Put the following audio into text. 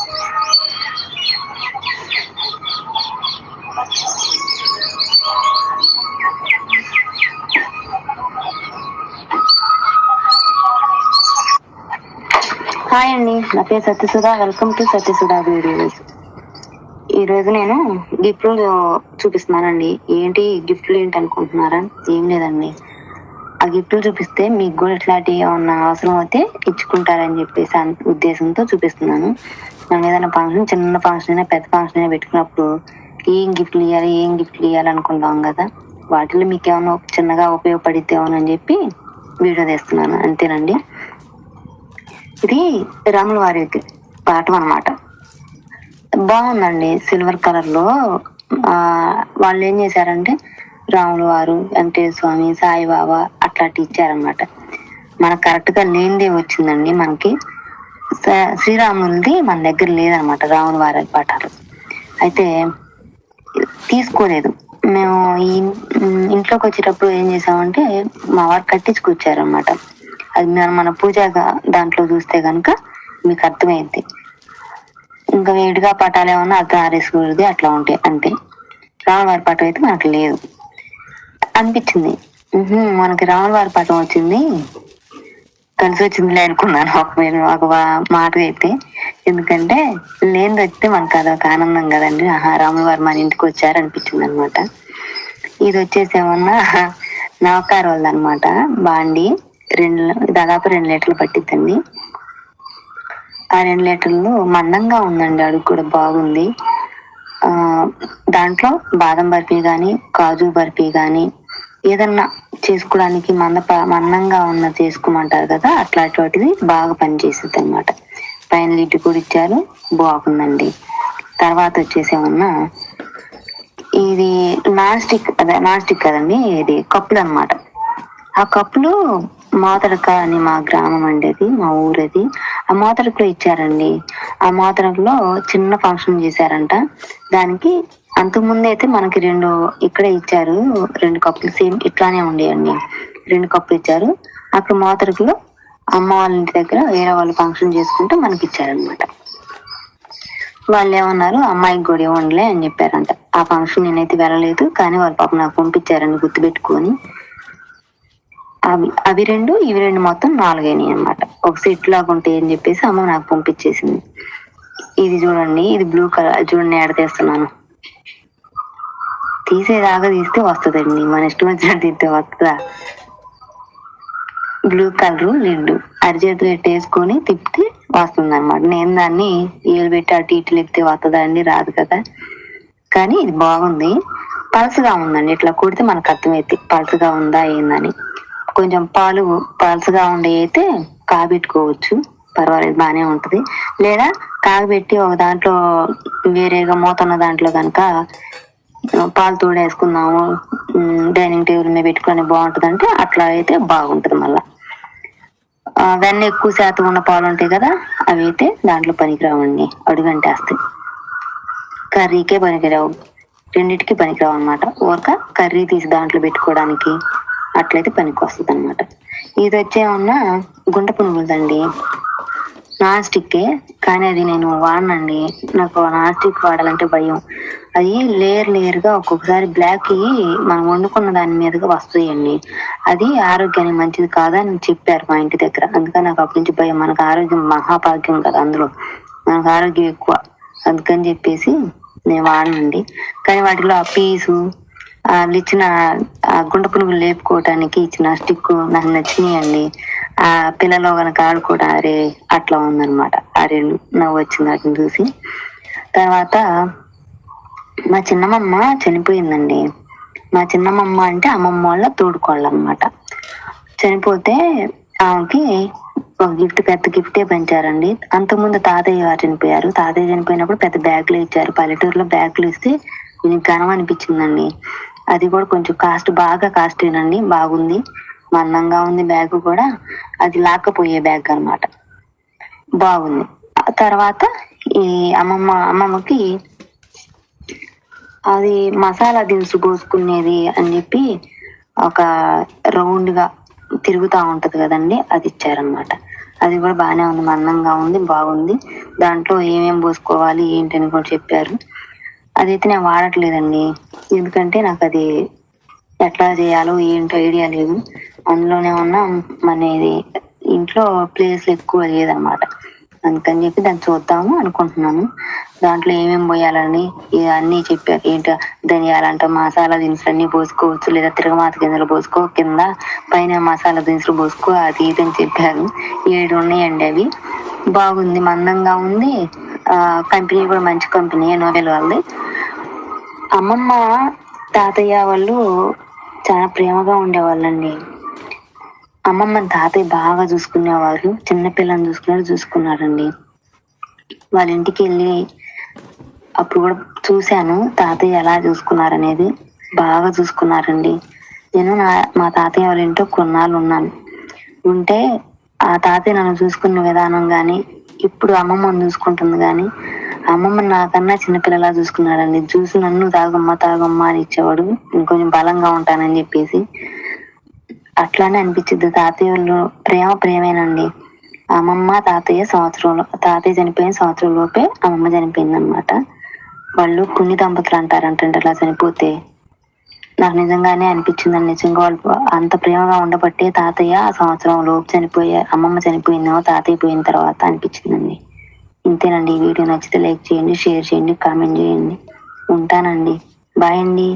Hi అండి నా పేరు Satyasudha. Welcome to Satyasudha videos ఈరోజు నేను గిఫ్ట్లు చూపిస్తున్నానండి. ఏంటి గిఫ్ట్లు ఏంటి అనుకుంటున్నారా? ఏం లేదండి. ఆ గిఫ్ట్లు చూపిస్తే మీకు కూడా ఇట్లాంటి ఏమన్నా అవసరం అయితే ఇచ్చుకుంటారని చెప్పేసి ఉద్దేశంతో చూపిస్తున్నాను. మనం ఏదైనా ఫంక్షన్ చిన్న ఫంక్షన్ అయినా పెద్ద ఫంక్షన్ అయినా పెట్టుకున్నప్పుడు ఏం గిఫ్ట్లు ఇవ్వాలి ఏం గిఫ్ట్లు ఇవ్వాలి అనుకుంటాం కదా? వాటిలో మీకు ఏమైనా చిన్నగా ఉపయోగపడిద్దేమోనని చెప్పి వీడియో తీస్తున్నాను. అంతేనండి? ఇది రాముల వారి పాఠం అన్నమాట. బాగుందండి సిల్వర్ కలర్లో వాళ్ళు ఏం చేశారంటే రాముల వారు వెంకటేశ్వర స్వామి సాయిబాబా అట్లాంటి ఇచ్చారనమాట మనకు కరెక్ట్గా లేనిదే వచ్చిందండి మనకి. శ్రీరాములది మన దగ్గర లేదనమాట రావణ వారి పాఠాలు అయితే తీసుకోలేదు. మేము ఈ ఇంట్లోకి వచ్చేటప్పుడు ఏం చేసామంటే మా వారు కట్టించుకొచ్చారనమాట. అది మనం మన పూజగా దాంట్లో చూస్తే కనుక మీకు అర్థమైంది. ఇంకా వేడిగా పటాలు ఏమన్నా అర్ధనారీశ్వరుది అట్లా ఉంటాయి అంతే రాములవారి పటం అయితే మనకు లేదు. అనిపించింది. మనకి రాములవారి పటం వచ్చింది. కలిసి వచ్చిందిలే అనుకున్నాను ఒక మీరు ఒక మాట అయితే ఎందుకంటే లేని వస్తే మనకు అదొక ఆనందం కదండి. ఆహా రాముల మన ఇంటికి వచ్చారు అనిపించింది అనమాట ఇది వచ్చేసి ఏమన్నా వాళ్ళు అనమాట బాండి రెండు దాదాపు రెండు లీటర్లు పట్టిద్దండి. ఆ రెండు లీటర్లు మందంగా ఉందండి. అడుగు కూడా బాగుంది. దాంట్లో బాదం బర్ఫీ కానీ కాజు బర్ఫీ కానీ ఏదన్నా చేసుకోవడానికి మంద మందంగా ఉన్న చేసుకోమంటారు కదా అట్లాంటి వాటిది బాగా పనిచేస్తుంది అనమాట పైన లిడ్ కూడా ఇచ్చారు బాగుందండి. తర్వాత వచ్చేసి ఏమన్నా ఇది నాన్ స్టిక్ అదే నాన్ స్టిక్ కదండి ఇది కప్పులు అన్నమాట ఆ కప్పులు మోతరక అని మా గ్రామం అండి అది మా ఊరది. ఆ మోతరకులో ఇచ్చారండి. ఆ మోతరకులో చిన్న ఫంక్షన్ చేశారంట. దానికి అంతకుముందు అయితే మనకి రెండు ఇక్కడే ఇచ్చారు. రెండు కప్పులు సేమ్ ఇట్లానే ఉండేయండి. రెండు కప్పులు ఇచ్చారు. అక్కడ మోతరకులో అమ్మ వాళ్ళ ఇంటి దగ్గర వేరే వాళ్ళు ఫంక్షన్ చేసుకుంటే మనకి ఇచ్చారనమాట వాళ్ళు ఏమన్నారు అమ్మాయికి కూడా ఇవ్వండిలే అని చెప్పారంట. ఆ ఫంక్షన్ నేనైతే వెళ్ళలేదు కానీ వాళ్ళ పాప నాకు పంపించారని గుర్తుపెట్టుకొని. అవి అవి రెండు ఇవి రెండు మొత్తం నాలుగైనాయి అనమాట ఒక సెట్ లాగా ఉంటాయి అని చెప్పేసి అమ్మ నాకు పంపించేసింది. ఇది చూడండి ఇది బ్లూ కలర్ చూడండి ఎడ తీస్తున్నాను. తీసేదాకా తీస్తే వస్తుందండి. మన ఇష్టం వచ్చినట్టు తీస్తే వస్తుందా? బ్లూ కలర్ లిడ్ అరిచేతులు పెట్టేసుకొని తిప్పితే వస్తుంది అనమాట నేను దాన్ని ఏలు పెట్టి అటు ఇటు లేపితే వస్తుందా అండి? రాదు కదా. కానీ ఇది బాగుంది. పలసగా ఉందండి. ఇట్లా కుడితే మనకు అర్థమైతే పలసగా ఉందా ఏందని. కొంచెం పాలు పలసగా ఉండే అయితే కాబెట్టుకోవచ్చు పర్వాలేదు బాగానే ఉంటుంది. లేదా కాగబెట్టి ఒక దాంట్లో వేరేగా మూత ఉన్న దాంట్లో కనుక పాలు తోడేసుకుందాము డైనింగ్ టేబుల్ మీద పెట్టుకొని బాగుంటుంది అంటే అట్లా అయితే బాగుంటుంది మళ్ళా. వెన్న ఎక్కువ శాతం ఉన్న పాలు ఉంటాయి కదా అవి అయితే దాంట్లో పనికిరావండి అడుగంటేస్తాయి. కర్రీకే పనికిరావు రెండింటికి పనికిరావు అనమాట ఊరక కర్రీ తీసి దాంట్లో పెట్టుకోవడానికి అట్లయితే పనికి వస్తుంది అనమాట ఇది వచ్చేమన్నా గుంట పునుగులదండి? నాన్ స్టిక్కే కానీ అది నేను వాడనండి. నాకు నాన్ స్టిక్ వాడాలంటే భయం. అది లేయర్ లేయర్గా ఒక్కొక్కసారి బ్లాక్ అయ్యి మనం వండుకున్న దాని మీదగా వస్తాయండి. అది ఆరోగ్యానికి మంచిది కాదని చెప్పారు మా ఇంటి దగ్గర. అందుకని నాకు అప్పటి నుంచి భయం. మనకు ఆరోగ్యం మహాభాగ్యం కదా అందులో. మనకు ఆరోగ్యం ఎక్కువ. అందుకని చెప్పేసి నేను వాడనండి. కానీ వాటిలో ఆ పీసు వాళ్ళు ఇచ్చిన ఆ గుంట పునుగులు లేపుకోవటానికి ఇచ్చిన స్టిక్ నాకు నచ్చినాయండి. ఆ పిల్లలు కనుక ఆడుకోవడం అరే అట్లా ఉందన్నమాట. ఆ రెండు నవ్వు వచ్చింది వాటిని చూసి. తర్వాత మా చిన్నమ్మమ్మ చనిపోయిందండి. మా చిన్నమ్మమ్మ అంటే అమ్మమ్మ వాళ్ళ తోడుకోళ్ళు అనమాట చనిపోతే ఆమెకి ఒక గిఫ్ట్ పెద్ద గిఫ్టే పెంచారండి. అంతకుముందు తాతయ్య గారు చనిపోయారు. తాతయ్య చనిపోయినప్పుడు పెద్ద బ్యాగులు ఇచ్చారు. పల్లెటూరులో బ్యాగులు ఇస్తే దీనికి ఘనం అనిపించిందండి. అది కూడా కొంచెం కాస్ట్ బాగా కాస్ట్ ఏనండి. బాగుంది. మందంగా ఉంది బ్యాగ్ కూడా. అది లాక్కపోయే బ్యాగ్ అన్నమాట. బాగుంది. తర్వాత ఈ అమ్మమ్మ అమ్మమ్మకి అది మసాలా దినుసు కోసుకునేది అని చెప్పి ఒక రౌండ్గా తిరుగుతా ఉంటది కదండి అది ఇచ్చారనమాట అది కూడా బాగానే ఉంది మందంగా ఉంది బాగుంది. దాంట్లో ఏమేం పోసుకోవాలి ఏంటి అని కూడా చెప్పారు. అదైతే నేను వాడట్లేదండి ఎందుకంటే నాకు అది ఎట్లా చేయాలో ఏంటో ఐడియా లేదు. అందులోనే ఉన్న మన ఇది ఇంట్లో ప్లేస్ ఎక్కువ లేదనమాట అందుకని చెప్పి దాన్ని చూద్దాము అనుకుంటున్నాను దాంట్లో ఏమేమి పోయాలని అన్నీ చెప్పారు ఏంటో ధనియాలంట మసాలా దినుసులు అన్ని పోసుకోవచ్చు లేదా తిరగమాత గింజలు పోసుకో కింద పైన మసాలా దినుసులు పోసుకో అది ఇది అని చెప్పారు. ఏడు ఉన్నాయండి అవి. బాగుంది మందంగా ఉంది. ఆ కంపెనీ కూడా మంచి కంపెనీ నోవెల్ వాళ్ళది. అమ్మమ్మ తాతయ్య వాళ్ళు చాలా ప్రేమగా ఉండేవాళ్ళండి. అమ్మమ్మ తాతయ్య బాగా చూసుకునేవారు చిన్నపిల్లని చూసుకున్నారు చూసుకున్నారండి. వాళ్ళ ఇంటికి వెళ్ళి అప్పుడు కూడా చూశాను తాతయ్య ఎలా చూసుకున్నారనేది. బాగా చూసుకున్నారండి. నేను నా మా తాతయ్య వాళ్ళ ఇంట్లో కొన్నాళ్ళు ఉన్నాను. ఉంటే ఆ తాతయ్య నన్ను చూసుకున్న విధానం కానీ ఇప్పుడు అమ్మమ్మని చూసుకుంటుంది కానీ అమ్మమ్మ నాకన్నా చిన్నపిల్లలా చూసుకున్నాడండి చూసి నన్ను తాగమ్మ తాగమ్మ అని ఇచ్చేవాడు ఇంకొంచెం బలంగా ఉంటానని చెప్పేసి అట్లానే అనిపించింది తాతయ్య వాళ్ళు ప్రేమ ప్రేమేనండి. అమ్మమ్మ తాతయ్య సంవత్సరంలో తాతయ్య చనిపోయిన సంవత్సరం లోపే అమ్మమ్మ చనిపోయింది అనమాట వాళ్ళు పుణ్య దంపతులు అంటారంటే అలా చనిపోతే. నాకు నిజంగానే అనిపించిందండి. నిజంగా వాళ్ళు అంత ప్రేమగా ఉండబట్టే తాతయ్య ఆ సంవత్సరం లోపు చనిపోయే అమ్మమ్మ చనిపోయిందేమో తాతయ్య పోయిన తర్వాత అనిపించిందండి. ఇంతేనండి. ఈ వీడియో నచ్చితే లైక్ చేయండి షేర్ చేయండి కామెంట్ చేయండి. ఉంటానండి. బాయ్ అండి.